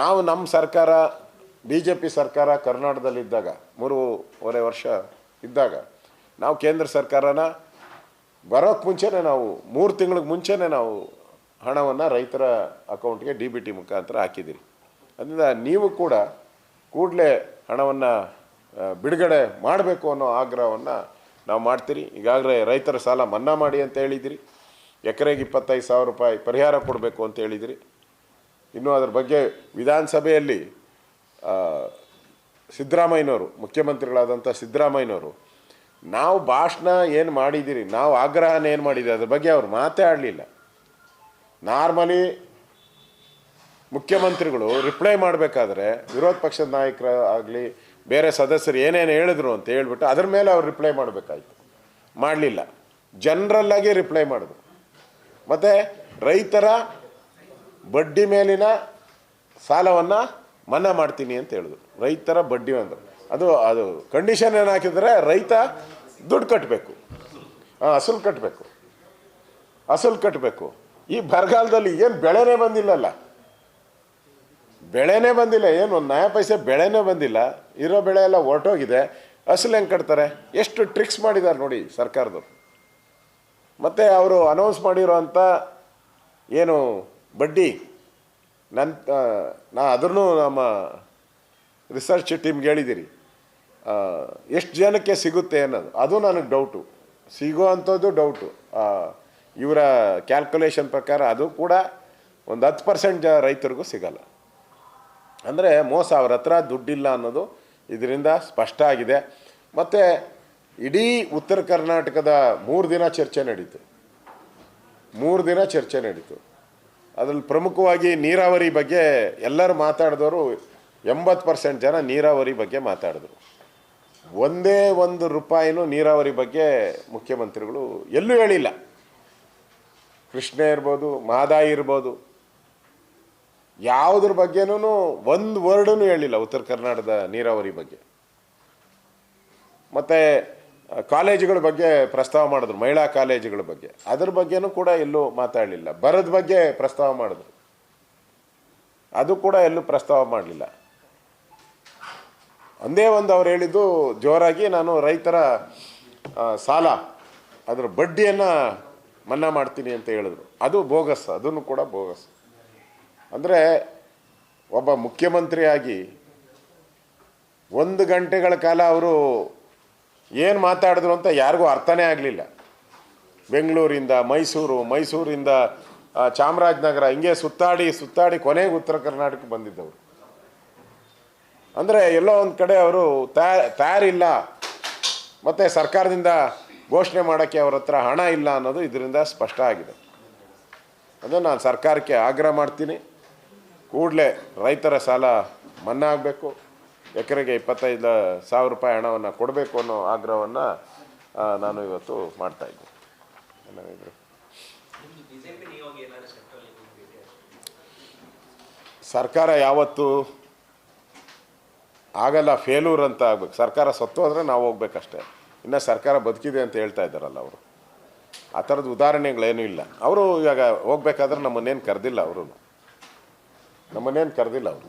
ನಾವು ನಮ್ಮ ಸರ್ಕಾರ ಬಿ ಜೆ ಪಿ ಸರ್ಕಾರ ಕರ್ನಾಟಕದಲ್ಲಿದ್ದಾಗ, ಮೂರುವರೆ ವರ್ಷ ಇದ್ದಾಗ, ನಾವು ಕೇಂದ್ರ ಸರ್ಕಾರನ ಬರೋಕ್ಕೆ ಮುಂಚೆನೇ ನಾವು, ಮೂರು ತಿಂಗಳಿಗೆ ಮುಂಚೆನೇ ನಾವು ಹಣವನ್ನು ರೈತರ ಅಕೌಂಟ್ಗೆ ಡಿ ಬಿ ಟಿ ಮುಖಾಂತರ ಹಾಕಿದ್ದೀರಿ. ಅದರಿಂದ ನೀವು ಕೂಡ ಕೂಡಲೇ ಹಣವನ್ನು ಬಿಡುಗಡೆ ಮಾಡಬೇಕು ಅನ್ನೋ ಆಗ್ರಹವನ್ನು ನಾವು ಮಾಡ್ತೀರಿ. ಈಗಾಗಲೇ ರೈತರ ಸಾಲ ಮನ್ನಾ ಮಾಡಿ ಅಂತ ಹೇಳಿದಿರಿ ಎಕರೆಗೆ ಇಪ್ಪತ್ತೈದು ಸಾವಿರ ರೂಪಾಯಿ ಪರಿಹಾರ ಕೊಡಬೇಕು ಅಂತ ಹೇಳಿದಿರಿ ಇನ್ನು ಅದರ ಬಗ್ಗೆ ವಿಧಾನಸಭೆಯಲ್ಲಿ ಸಿದ್ದರಾಮಯ್ಯನವರು, ಮುಖ್ಯಮಂತ್ರಿಗಳಾದಂಥ ಸಿದ್ದರಾಮಯ್ಯನವರು, ನಾವು ಭಾಷಣ ಏನು ಮಾಡಿದ್ದೀರಿ, ನಾವು ಆಗ್ರಹನ ಏನು ಮಾಡಿದ್ದೀರಿ, ಅದ್ರ ಬಗ್ಗೆ ಅವರು ಮಾತೇ ಆಡಲಿಲ್ಲ ನಾರ್ಮಲಿ ಮುಖ್ಯಮಂತ್ರಿಗಳು ರಿಪ್ಲೈ ಮಾಡಬೇಕಾದ್ರೆ ವಿರೋಧ ಪಕ್ಷದ ನಾಯಕರ ಆಗಲಿ ಬೇರೆ ಸದಸ್ಯರು ಏನೇನು ಹೇಳಿದ್ರು ಅಂತ ಹೇಳ್ಬಿಟ್ಟು ಅದ್ರ ಮೇಲೆ ಅವ್ರು ರಿಪ್ಲೈ ಮಾಡಬೇಕಾಯ್ತು. ಮಾಡಲಿಲ್ಲ. ಜನರಲ್ಲಾಗಿ ರಿಪ್ಲೈ ಮಾಡಿದ್ರು. ಮತ್ತು ರೈತರ ಬಡ್ಡಿ ಮೇಲಿನ ಸಾಲವನ್ನು ಮನ್ನಾ ಮಾಡ್ತೀನಿ ಅಂತ ಹೇಳಿದ್ರು ರೈತರ ಬಡ್ಡಿ ಅಂದ್ರೆ. ಅದು ಅದು ಕಂಡೀಷನ್ ಏನು ಹಾಕಿದರೆ ರೈತ ದುಡ್ಡು ಕಟ್ಟಬೇಕು ಹಾಂ ಅಸಲು ಕಟ್ಟಬೇಕು ಅಸಲು ಕಟ್ಟಬೇಕು ಈ ಬರಗಾಲದಲ್ಲಿ ಏನು ಬೆಳೆನೇ ಬಂದಿಲ್ಲಲ್ಲ. ಬೆಳೆನೇ ಬಂದಿಲ್ಲ, ಏನು ಒಂದು ನಯ ಪೈಸೆ ಬೆಳೆನೇ ಬಂದಿಲ್ಲ. ಇರೋ ಬೆಳೆ ಎಲ್ಲ ಹೊರಟೋಗಿದೆ. ಅಸಲು ಹೆಂಗೆ ಕಟ್ತಾರೆ? ಎಷ್ಟು ಟ್ರಿಕ್ಸ್ ಮಾಡಿದ್ದಾರೆ ನೋಡಿ ಸರ್ಕಾರದವ್ರು. ಮತ್ತು ಅವರು ಅನೌನ್ಸ್ ಮಾಡಿರೋ ಏನು ಬಡ್ಡಿ. ನನ್ನ ನಾ ಅದನ್ನು ನಮ್ಮ ರಿಸರ್ಚ್ ಟೀಮ್ಗೆ ಹೇಳಿದ್ದೀರಿ ಎಷ್ಟು ಜನಕ್ಕೆ ಸಿಗುತ್ತೆ ಅನ್ನೋದು. ಅದು ನನಗೆ ಡೌಟು ಸಿಗೋ ಅಂಥದ್ದು ಡೌಟು ಇವರ ಕ್ಯಾಲ್ಕುಲೇಷನ್ ಪ್ರಕಾರ ಅದು ಕೂಡ ಒಂದು ಹತ್ತು ಪರ್ಸೆಂಟ್ ಜ ರೈತರಿಗೂ ಸಿಗಲ್ಲ. ಅಂದರೆ ಮೋಸ, ಅವ್ರ ಹತ್ರ ದುಡ್ಡಿಲ್ಲ ಅನ್ನೋದು ಇದರಿಂದ ಸ್ಪಷ್ಟ ಆಗಿದೆ. ಮತ್ತು ಇಡೀ ಉತ್ತರ ಕರ್ನಾಟಕದ ಮೂರು ದಿನ ಚರ್ಚೆ ನಡೀತು. ಮೂರು ದಿನ ಚರ್ಚೆ ನಡೀತು. ಅದರಲ್ಲಿ ಪ್ರಮುಖವಾಗಿ ನೀರಾವರಿ ಬಗ್ಗೆ ಎಲ್ಲರೂ ಮಾತಾಡಿದವರು ಎಂಬತ್ತು ಪರ್ಸೆಂಟ್ ಜನ ನೀರಾವರಿ ಬಗ್ಗೆ ಮಾತಾಡಿದ್ರು. ಒಂದೇ ಒಂದು ರೂಪಾಯಿನೂ ನೀರಾವರಿ ಬಗ್ಗೆ ಮುಖ್ಯಮಂತ್ರಿಗಳು ಎಲ್ಲೂ ಹೇಳಿಲ್ಲ. ಕೃಷ್ಣ ಇರ್ಬೋದು, ಮಾದಾಯಿ ಇರ್ಬೋದು, ಯಾವುದ್ರ ಬಗ್ಗೆನೂ ಒಂದು ವರ್ಡೂ ಹೇಳಿಲ್ಲ ಉತ್ತರ ಕರ್ನಾಟಕದ ನೀರಾವರಿ ಬಗ್ಗೆ. ಮತ್ತು ಕಾಲೇಜುಗಳ ಬಗ್ಗೆ ಪ್ರಸ್ತಾವ ಮಾಡಿದ್ರು, ಮಹಿಳಾ ಕಾಲೇಜುಗಳ ಬಗ್ಗೆ. ಅದ್ರ ಬಗ್ಗೆನೂ ಕೂಡ ಎಲ್ಲೂ ಮಾತಾಡಲಿಲ್ಲ. ಬರದ ಬಗ್ಗೆ ಪ್ರಸ್ತಾವ ಮಾಡಿದ್ರು. ಅದು ಕೂಡ ಎಲ್ಲೂ ಪ್ರಸ್ತಾವ ಮಾಡಲಿಲ್ಲ. ಒಂದೇ ಒಂದು ಅವ್ರು ಹೇಳಿದ್ದು ಜೋರಾಗಿ ನಾನು ರೈತರ ಸಾಲ, ಅದರ ಬಡ್ಡಿಯನ್ನು ಮನ್ನಾ ಮಾಡ್ತೀನಿ ಅಂತ ಹೇಳಿದ್ರು. ಅದು ಬೋಗಸ್, ಅದನ್ನು ಕೂಡ ಬೋಗಸ್. ಅಂದರೆ ಒಬ್ಬ ಮುಖ್ಯಮಂತ್ರಿಯಾಗಿ ಒಂದು ಗಂಟೆಗಳ ಕಾಲ ಅವರು ಏನು ಮಾತಾಡಿದ್ರು ಅಂತ ಯಾರಿಗೂ ಅರ್ಥನೇ ಆಗಲಿಲ್ಲ. ಬೆಂಗಳೂರಿಂದ ಮೈಸೂರು, ಮೈಸೂರಿಂದ ಚಾಮರಾಜನಗರ, ಹಿಂಗೆ ಸುತ್ತಾಡಿ ಸುತ್ತಾಡಿ ಕೊನೆಗೆ ಉತ್ತರ ಕರ್ನಾಟಕಕ್ಕೆ ಬಂದಿದ್ದವರು. ಅಂದರೆ ಎಲ್ಲೋ ಒಂದು ಕಡೆ ಅವರು ತಯಾ ತಯಾರಿಲ್ಲ. ಮತ್ತು ಸರ್ಕಾರದಿಂದ ಘೋಷಣೆ ಮಾಡೋಕ್ಕೆ ಅವ್ರ ಹತ್ರ ಹಣ ಇಲ್ಲ ಅನ್ನೋದು ಇದರಿಂದ ಸ್ಪಷ್ಟ ಆಗಿದೆ. ಅದು ನಾನು ಸರ್ಕಾರಕ್ಕೆ ಆಗ್ರಹ ಮಾಡ್ತೀನಿ. ಕೂಡಲೇ ರೈತರ ಸಾಲ ಮನ್ನಾ ಆಗಬೇಕು. ಎಕರೆಗೆ ಇಪ್ಪತ್ತೈದು ಸಾವಿರ ರೂಪಾಯಿ ಹಣವನ್ನು ಕೊಡಬೇಕು ಅನ್ನೋ ಆಗ್ರಹವನ್ನು ನಾನು ಇವತ್ತು ಮಾಡ್ತಾ ಇದ್ದೀನಿ. ಏನಾದ್ರು ಸರ್ಕಾರ ಯಾವತ್ತು ಆಗಲ್ಲ ಫೇಲೂರ್ ಅಂತ ಆಗ್ಬೇಕು. ಸರ್ಕಾರ ಸತ್ತು ಹೋದ್ರೆ ನಾವು ಹೋಗ್ಬೇಕಷ್ಟೇ. ಇನ್ನು ಸರ್ಕಾರ ಬದುಕಿದೆ ಅಂತ ಹೇಳ್ತಾ ಇದ್ದಾರಲ್ಲ ಅವರು. ಆ ಥರದ ಉದಾಹರಣೆಗಳೇನೂ ಇಲ್ಲ. ಅವರು ಇವಾಗ ಹೋಗ್ಬೇಕಾದ್ರೆ ನಮ್ಮನ್ನೇನು ಕರೆದಿಲ್ಲ ಅವರು ನಮ್ಮನ್ನೇನು ಕರೆದಿಲ್ಲ ಅವರು.